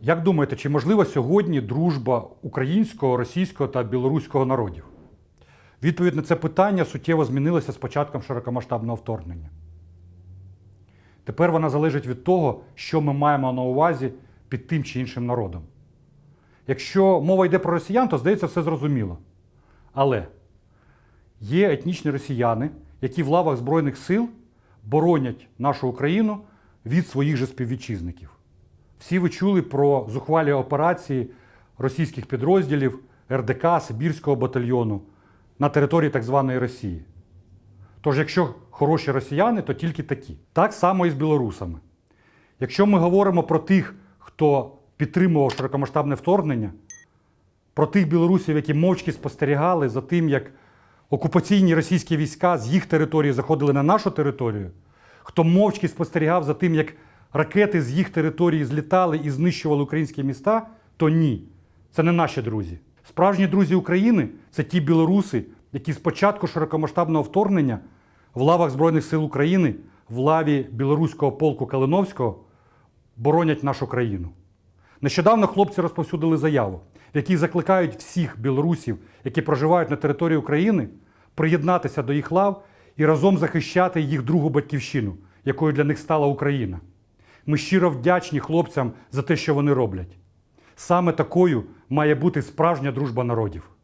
Як думаєте, чи можлива сьогодні дружба українського, російського та білоруського народів? Відповідь на це питання суттєво змінилася з початком широкомасштабного вторгнення. Тепер вона залежить від того, що ми маємо на увазі під тим чи іншим народом. Якщо мова йде про росіян, то здається все зрозуміло. Але є етнічні росіяни, які в лавах Збройних сил боронять нашу Україну від своїх же співвітчизників. Всі ви чули про зухвалі операції російських підрозділів РДК Сибірського батальйону на території так званої Росії. Тож, якщо хороші росіяни, то тільки такі. Так само і з білорусами. Якщо ми говоримо про тих, хто підтримував широкомасштабне вторгнення, про тих білорусів, які мовчки спостерігали за тим, як окупаційні російські війська з їх території заходили на нашу територію, хто мовчки спостерігав за тим, як ракети з їх території злітали і знищували українські міста, то ні, це не наші друзі. Справжні друзі України це ті білоруси, які з початку широкомасштабного вторгнення в лавах Збройних сил України, в лаві білоруського полку Калиновського боронять нашу країну. Нещодавно хлопці розповсюдили заяву, в якій закликають всіх білорусів, які проживають на території України, приєднатися до їх лав і разом захищати їх другу батьківщину, якою для них стала Україна. Ми щиро вдячні хлопцям за те, що вони роблять. Саме такою має бути справжня дружба народів.